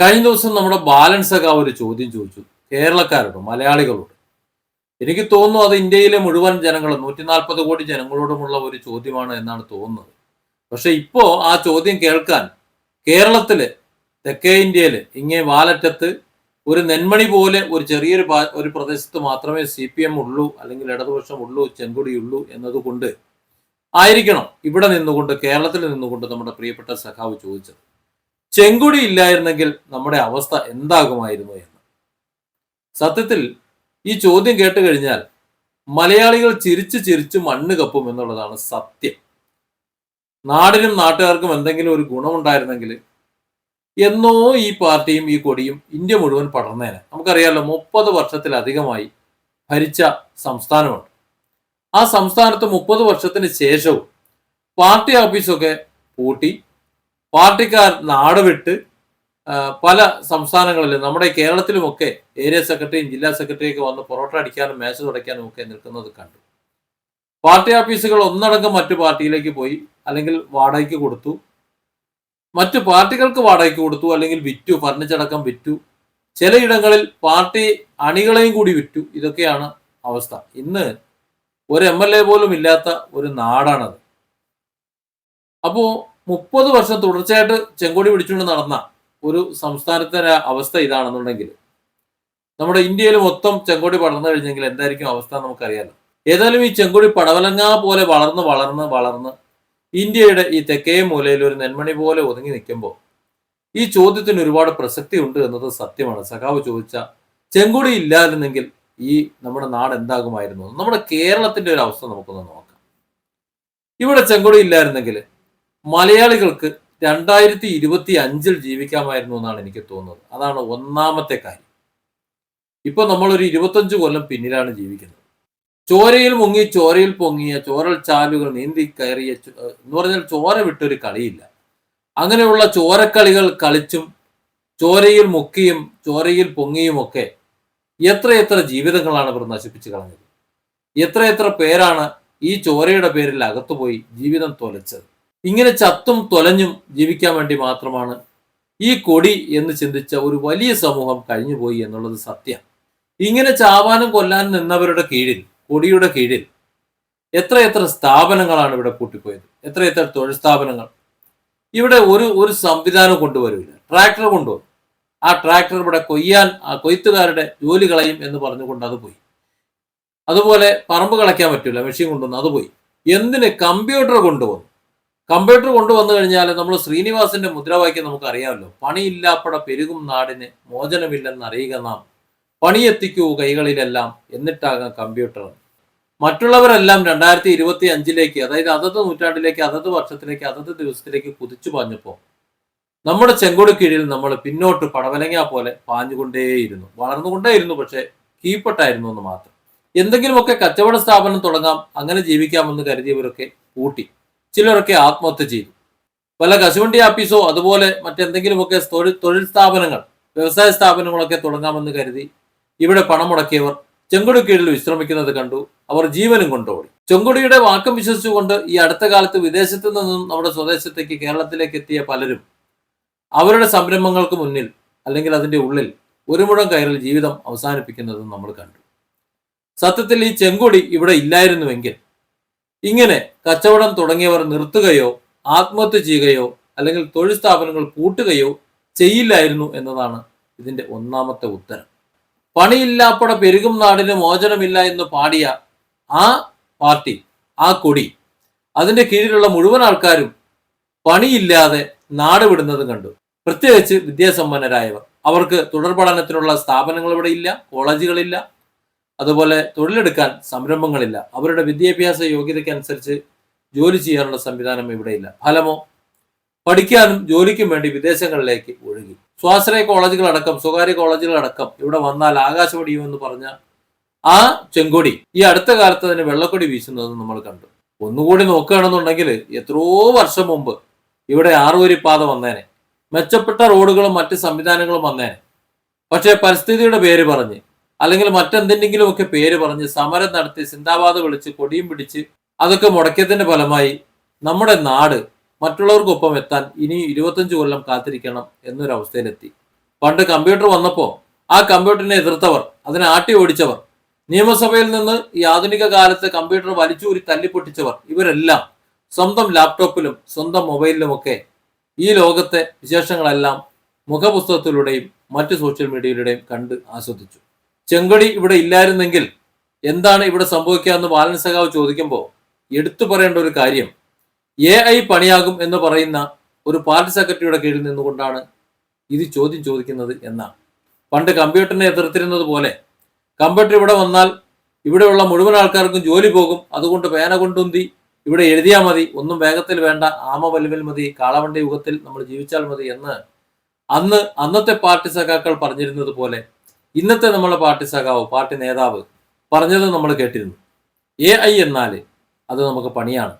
കഴിഞ്ഞ ദിവസം നമ്മുടെ ബാലൻസ് ഒക്കെ ഒരു ചോദ്യം ചോദിച്ചു. കേരളക്കാരോട് മലയാളികളോട്. എനിക്ക് തോന്നുന്നു അത് ഇന്ത്യയിലെ മുഴുവൻ ജനങ്ങൾ നൂറ്റി നാൽപ്പത് കോടി ജനങ്ങളോടുമുള്ള ഒരു ചോദ്യമാണ് എന്നാണ് തോന്നുന്നത്. പക്ഷെ ഇപ്പോ ആ ചോദ്യം കേൾക്കാൻ കേരളത്തിൽ തെക്കേ ഇന്ത്യയിൽ ഇങ്ങേ വാലറ്റത്ത് ഒരു നെന്മണി പോലെ ഒരു ചെറിയൊരു ഒരു പ്രദേശത്ത് മാത്രമേ സി പി എം ഉള്ളൂ അല്ലെങ്കിൽ ഇടതുപക്ഷം ഉള്ളൂ ചെങ്കുടിയുള്ളൂ എന്നതുകൊണ്ട് ആയിരിക്കണം ഇവിടെ നിന്നുകൊണ്ട് കേരളത്തിൽ നിന്നുകൊണ്ട് നമ്മുടെ പ്രിയപ്പെട്ട സഖാവ് ചോദിച്ചത്. ചെങ്കൊടി ഇല്ലായിരുന്നെങ്കിൽ നമ്മുടെ അവസ്ഥ എന്താകുമായിരുന്നു എന്ന്. സത്യത്തിൽ ഈ ചോദ്യം കേട്ട് കഴിഞ്ഞാൽ മലയാളികൾ ചിരിച്ചു ചിരിച്ചു മണ്ണ് കപ്പും എന്നുള്ളതാണ് സത്യം. നാടിനും നാട്ടുകാർക്കും എന്തെങ്കിലും ഒരു ഗുണമുണ്ടായിരുന്നെങ്കിൽ എന്നോ ഈ പാർട്ടിയും ഈ കൊടിയും ഇന്ത്യ മുഴുവൻ പടർന്നേനെ. നമുക്കറിയാലോ മുപ്പത് വർഷത്തിലധികമായി ഭരിച്ച സംസ്ഥാനമുണ്ട്. ആ സംസ്ഥാനത്ത് മുപ്പത് വർഷത്തിന് ശേഷവും പാർട്ടി ഓഫീസൊക്കെ പൂട്ടി പാർട്ടിക്കാർ നാട് വിട്ട് പല സംസ്ഥാനങ്ങളിലും നമ്മുടെ കേരളത്തിലുമൊക്കെ ഏരിയ സെക്രട്ടറിയും ജില്ലാ സെക്രട്ടറിയൊക്കെ വന്ന് പൊറോട്ട അടിക്കാനും മേശ തുടയ്ക്കാനും ഒക്കെ നിൽക്കുന്നത് കണ്ടു. പാർട്ടി ഓഫീസുകൾ ഒന്നടങ്കം മറ്റു പാർട്ടിയിലേക്ക് പോയി അല്ലെങ്കിൽ വാടകയ്ക്ക് കൊടുത്തു. മറ്റു പാർട്ടികൾക്ക് വാടകയ്ക്ക് കൊടുത്തു അല്ലെങ്കിൽ വിറ്റു ഫർണിച്ചടക്കം വിറ്റു. ചിലയിടങ്ങളിൽ പാർട്ടി അണികളെയും കൂടി വിറ്റു. ഇതൊക്കെയാണ് അവസ്ഥ. ഇന്ന് ഒരു എം എൽ എ പോലും ഇല്ലാത്ത ഒരു നാടാണത്. അപ്പോ മുപ്പത് വർഷം തുടർച്ചയായിട്ട് ചെങ്കോടി പിടിച്ചുകൊണ്ട് നടന്ന ഒരു സംസ്ഥാനത്തിന്റെ അവസ്ഥ ഇതാണെന്നുണ്ടെങ്കിൽ നമ്മുടെ ഇന്ത്യയിൽ മൊത്തം ചെങ്കോടി പടർന്നു കഴിഞ്ഞെങ്കിൽ എന്തായിരിക്കും അവസ്ഥ നമുക്കറിയാലോ. ഏതായാലും ഈ ചെങ്കോടി പടവലങ്ങ പോലെ വളർന്ന് വളർന്ന് വളർന്ന് ഇന്ത്യയുടെ ഈ തെക്കേ മൂലയിൽ ഒരു നെന്മണി പോലെ ഒതുങ്ങി നിൽക്കുമ്പോൾ ഈ ചോദ്യത്തിന് ഒരുപാട് പ്രസക്തി ഉണ്ട് എന്നത് സത്യമാണ്. സഖാവ് ചോദിച്ച ചെങ്കുടി ഇല്ലായിരുന്നെങ്കിൽ ഈ നമ്മുടെ നാട് എന്താകുമായിരുന്നു? നമ്മുടെ കേരളത്തിന്റെ ഒരു അവസ്ഥ നമുക്കൊന്ന് നോക്കാം. ഇവിടെ ചെങ്കുടി ഇല്ലായിരുന്നെങ്കിൽ മലയാളികൾക്ക് രണ്ടായിരത്തി ഇരുപത്തി അഞ്ചിൽ ജീവിക്കാമായിരുന്നു എന്നാണ് എനിക്ക് തോന്നുന്നത്. അതാണ് ഒന്നാമത്തെ കാര്യം. ഇപ്പൊ നമ്മൾ ഒരു ഇരുപത്തഞ്ച് കൊല്ലം പിന്നിലാണ് ജീവിക്കുന്നത്. ചോരയിൽ മുങ്ങി ചോരയിൽ പൊങ്ങിയ ചോരൽ ചാലുകൾ നീന്തി കയറിയ എന്ന് പറഞ്ഞാൽ ചോര വിട്ടൊരു കളിയില്ല. അങ്ങനെയുള്ള ചോരക്കളികൾ കളിച്ചും ചോരയിൽ മുക്കിയും ചോരയിൽ പൊങ്ങിയുമൊക്കെ എത്രയെത്ര ജീവിതങ്ങളാണ് ഇവർ നശിപ്പിച്ചു കളഞ്ഞത്? എത്രയെത്ര പേരാണ് ഈ ചോരയുടെ പേരിൽ അകത്തുപോയി ജീവിതം തൊലച്ചത്? ഇങ്ങനെ ചത്തും തൊലഞ്ഞും ജീവിക്കാൻ വേണ്ടി മാത്രമാണ് ഈ കൊടി എന്ന് ചിന്തിച്ച ഒരു വലിയ സമൂഹം കഴിഞ്ഞുപോയി എന്നുള്ളത് സത്യം. ഇങ്ങനെ ചാവാനും കൊല്ലാനും നിന്നവരുടെ കീഴിൽ കൊടിയുടെ കീഴിൽ എത്രയെത്ര സ്ഥാപനങ്ങളാണ് ഇവിടെ പൂട്ടിപ്പോയത്? എത്രയെത്ര തൊഴിൽ സ്ഥാപനങ്ങൾ? ഇവിടെ ഒരു ഒരു സംവിധാനം കൊണ്ടുവരില്ല. ട്രാക്ടർ കൊണ്ടുവരും ആ ട്രാക്ടർ ഇവിടെ കൊയ്യാൻ ആ കൊയ്ത്തുകാരുടെ ജോലി കളയും എന്ന് പറഞ്ഞുകൊണ്ട് അത് പോയി. അതുപോലെ പറമ്പ് കളയ്ക്കാൻ പറ്റില്ല മെഷീൻ കൊണ്ടുവന്നു അത് പോയി. എന്തിന് കമ്പ്യൂട്ടർ കൊണ്ടുവന്നു? കമ്പ്യൂട്ടർ കൊണ്ടുവന്നു കഴിഞ്ഞാൽ നമ്മൾ ശ്രീനിവാസിന്റെ മുദ്രാവാക്യം നമുക്ക് അറിയാമല്ലോ പണിയില്ലാപ്പട പെരുകും നാടിന് മോചനമില്ലെന്ന് അറിയുക നാം. പണിയെത്തിക്കൂ കൈകളിലെല്ലാം എന്നിട്ടാകാം കമ്പ്യൂട്ടർ. മറ്റുള്ളവരെല്ലാം രണ്ടായിരത്തി ഇരുപത്തി അഞ്ചിലേക്ക് അതായത് അതത് നൂറ്റാണ്ടിലേക്ക് അതത് വർഷത്തിലേക്ക് അതത് ദിവസത്തിലേക്ക് കുതിച്ചു പാഞ്ഞപ്പോൾ നമ്മുടെ ചെങ്കൊടി കീഴിൽ നമ്മൾ പിന്നോട്ട് പടവലങ്ങ പോലെ പാഞ്ഞുകൊണ്ടേയിരുന്നു. വളർന്നുകൊണ്ടേയിരുന്നു പക്ഷെ കീപ്പട്ടായിരുന്നു എന്ന് മാത്രം. എന്തെങ്കിലുമൊക്കെ കച്ചവട സ്ഥാപനം തുടങ്ങാം അങ്ങനെ ജീവിക്കാമെന്ന് കരുതിയവരൊക്കെ പൂട്ടി ചിലരൊക്കെ ആത്മഹത്യ ചെയ്തു. പല കശുവണ്ടി ആഫീസോ അതുപോലെ മറ്റെന്തെങ്കിലുമൊക്കെ തൊഴിൽ തൊഴിൽ സ്ഥാപനങ്ങൾ വ്യവസായ സ്ഥാപനങ്ങളൊക്കെ തുടങ്ങാമെന്ന് കരുതി ഇവിടെ പണം മുടക്കിയവർ ചെങ്കുടി കീഴിൽ വിശ്രമിക്കുന്നത് കണ്ടു അവർ ജീവനും കൊണ്ടോടി. ചെങ്കുടിയുടെ വാക്കം വിശ്വസിച്ചുകൊണ്ട് ഈ അടുത്ത കാലത്ത് വിദേശത്തു നിന്നും നമ്മുടെ സ്വദേശത്തേക്ക് കേരളത്തിലേക്ക് എത്തിയ പലരും അവരുടെ സംരംഭങ്ങൾക്ക് മുന്നിൽ അല്ലെങ്കിൽ അതിന്റെ ഉള്ളിൽ ഒരു മുഴം കയറിൽ ജീവിതം അവസാനിപ്പിക്കുന്നതും നമ്മൾ കണ്ടു. സത്യത്തിൽ ഈ ചെങ്കൊടി ഇവിടെ ഇല്ലായിരുന്നുവെങ്കിൽ ഇങ്ങനെ കച്ചവടം തുടങ്ങിയവർ നിർത്തുകയോ ആത്മഹത്യ ചെയ്യുകയോ അല്ലെങ്കിൽ തൊഴിൽ സ്ഥാപനങ്ങൾ പൂട്ടുകയോ ചെയ്യില്ലായിരുന്നു എന്നതാണ് ഇതിന്റെ ഒന്നാമത്തെ ഉത്തരം. പണിയില്ലാപ്പട പെരുകും നാടിന് മോചനമില്ല എന്ന് പാടിയ ആ പാർട്ടി ആ കൊടി അതിന്റെ കീഴിലുള്ള മുഴുവൻ ആൾക്കാരും പണിയില്ലാതെ നാട് വിടുന്നത് കണ്ടു. പ്രത്യേകിച്ച് വിദ്യാസമ്പന്നരായവർ. അവർക്ക് തുടർ പഠനത്തിനുള്ള സ്ഥാപനങ്ങൾ ഇവിടെ ഇല്ല കോളേജുകളില്ല അതുപോലെ തൊഴിലെടുക്കാൻ സംരംഭങ്ങളില്ല. അവരുടെ വിദ്യാഭ്യാസ യോഗ്യതയ്ക്കനുസരിച്ച് ജോലി ചെയ്യാനുള്ള സംവിധാനം ഇവിടെയില്ല ഫലമോ? പഠിക്കാനും ജോലിക്കും വേണ്ടി വിദേശങ്ങളിലേക്ക് ഒഴുകി. സ്വാശ്രയ കോളേജുകളടക്കം സ്വകാര്യ കോളേജുകളടക്കം ഇവിടെ വന്നാൽ ആകാശവടിയുമെന്ന് പറഞ്ഞ ആ ചെങ്കൊടി ഈ അടുത്ത കാലത്ത് അതിന് വെള്ളക്കൊടി വീശുന്നത് നമ്മൾ കണ്ടു. ഒന്നുകൂടി നോക്കുകയാണെന്നുണ്ടെങ്കിൽ എത്രയോ വർഷം മുമ്പ് ഇവിടെ ആറുവരിപ്പാത വന്നേനെ. മെച്ചപ്പെട്ട റോഡുകളും മറ്റ് സംവിധാനങ്ങളും വന്നേനെ. പക്ഷേ പരിസ്ഥിതിയുടെ പേര് പറഞ്ഞ് അല്ലെങ്കിൽ മറ്റെന്തെങ്കിലും ഒക്കെ പേര് പറഞ്ഞ് സമരം നടത്തി സിന്ദാബാദ് വിളിച്ച് കൊടിയും പിടിച്ച് അതൊക്കെ മുടക്കിയതിന്റെ ഫലമായി നമ്മുടെ നാട് മറ്റുള്ളവർക്കൊപ്പം എത്താൻ ഇനി ഇരുപത്തഞ്ച് കൊല്ലം കാത്തിരിക്കണം എന്നൊരു എന്നൊരവസ്ഥയിലെത്തി. പണ്ട് കമ്പ്യൂട്ടർ വന്നപ്പോൾ ആ കമ്പ്യൂട്ടറിനെ എതിർത്തവർ അതിനെ ആട്ടി ഓടിച്ചവർ നിയമസഭയിൽ നിന്ന് ഈ ആധുനിക കാലത്ത് കമ്പ്യൂട്ടർ വലിച്ചൂരി തല്ലിപ്പൊട്ടിച്ചവർ ഇവരെല്ലാം സ്വന്തം ലാപ്ടോപ്പിലും സ്വന്തം മൊബൈലിലുമൊക്കെ ഈ ലോകത്തെ വിശേഷങ്ങളെല്ലാം മുഖപുസ്തകത്തിലൂടെയും മറ്റ് സോഷ്യൽ മീഡിയയിലൂടെയും കണ്ട് ആസ്വദിച്ചു. ചെങ്കൊടി ഇവിടെ ഇല്ലായിരുന്നെങ്കിൽ എന്താണ് ഇവിടെ സംഭവിക്കുക എന്ന് ബാലൻ സഖാവ് ചോദിക്കുമ്പോൾ എടുത്തു പറയേണ്ട ഒരു കാര്യം എ ഐ പണിയാകും എന്ന് പറയുന്ന ഒരു പാർട്ടി സെക്രട്ടറിയുടെ കീഴിൽ നിന്നുകൊണ്ടാണ് ഇത് ചോദ്യം ചോദിക്കുന്നത് എന്നാണ്. പണ്ട് കമ്പ്യൂട്ടറിനെ എതിർത്തിരുന്നത് പോലെ കമ്പ്യൂട്ടർ ഇവിടെ വന്നാൽ ഇവിടെയുള്ള മുഴുവൻ ആൾക്കാർക്കും ജോലി പോകും. അതുകൊണ്ട് പേന കൊണ്ടുന്തി ഇവിടെ എഴുതിയാൽ മതി. ഒന്നും വേഗത്തിൽ വേണ്ട. ആമ വലുവിൽ മതി. കാളവണ്ടി യുഗത്തിൽ നമ്മൾ ജീവിച്ചാൽ മതി എന്ന് അന്ന് അന്നത്തെ പാർട്ടി സഖാക്കൾ പറഞ്ഞിരുന്നത് പോലെ ഇന്നത്തെ നമ്മളെ പാർട്ടി സഖാവ് പാർട്ടി നേതാവ് പറഞ്ഞത് നമ്മൾ കേട്ടിരുന്നു. എ ഐ എന്നാൽ അത് നമുക്ക് പണിയാണ്.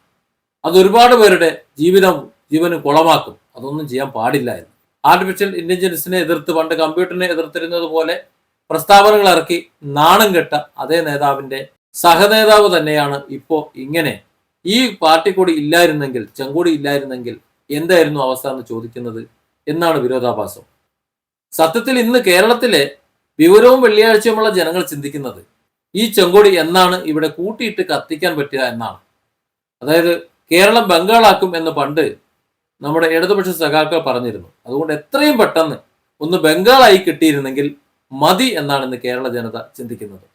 അത് ഒരുപാട് പേരുടെ ജീവിതം ജീവനും കുളമാക്കും. അതൊന്നും ചെയ്യാൻ പാടില്ല എന്ന്. ആർട്ടിഫിഷ്യൽ ഇന്റലിജൻസിനെ എതിർത്ത് പണ്ട് കമ്പ്യൂട്ടറിനെ എതിർത്തിരുന്നത് പോലെ പ്രസ്താവനകൾ ഇറക്കി നാണം കെട്ട അതേ നേതാവിന്റെ സഹനേതാവ് തന്നെയാണ് ഇപ്പോൾ ഇങ്ങനെ. ഈ പാർട്ടി കൂടി ഇല്ലായിരുന്നെങ്കിൽ ചെങ്കൂടി ഇല്ലായിരുന്നെങ്കിൽ എന്തായിരുന്നു അവസ്ഥ എന്ന് ചോദിക്കുന്നത്? എന്നാണ് വിരോധാഭാസം. സത്യത്തിൽ ഇന്ന് കേരളത്തിലെ വിവരവും വെള്ളിയാഴ്ചയുമുള്ള ജനങ്ങൾ ചിന്തിക്കുന്നത് ഈ ചെങ്കൊടി എന്നാണ് ഇവിടെ കൂട്ടിയിട്ട് കത്തിക്കാൻ പറ്റുക എന്നാണ് അതായത് കേരളം ബംഗാളാക്കും എന്ന് പണ്ട് നമ്മുടെ ഇടതുപക്ഷ സഖാക്കൾ പറഞ്ഞിരുന്നു അതുകൊണ്ട് എത്രയും പെട്ടെന്ന് ഒന്ന് ബംഗാളായി കിട്ടിയിരുന്നെങ്കിൽ മതി എന്നാണ് ഇന്ന് കേരള ജനത ചിന്തിക്കുന്നത്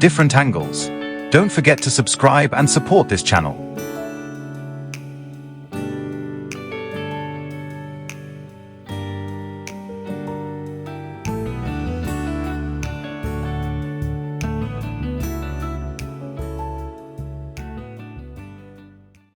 different angles. Don't forget to subscribe and support this channel.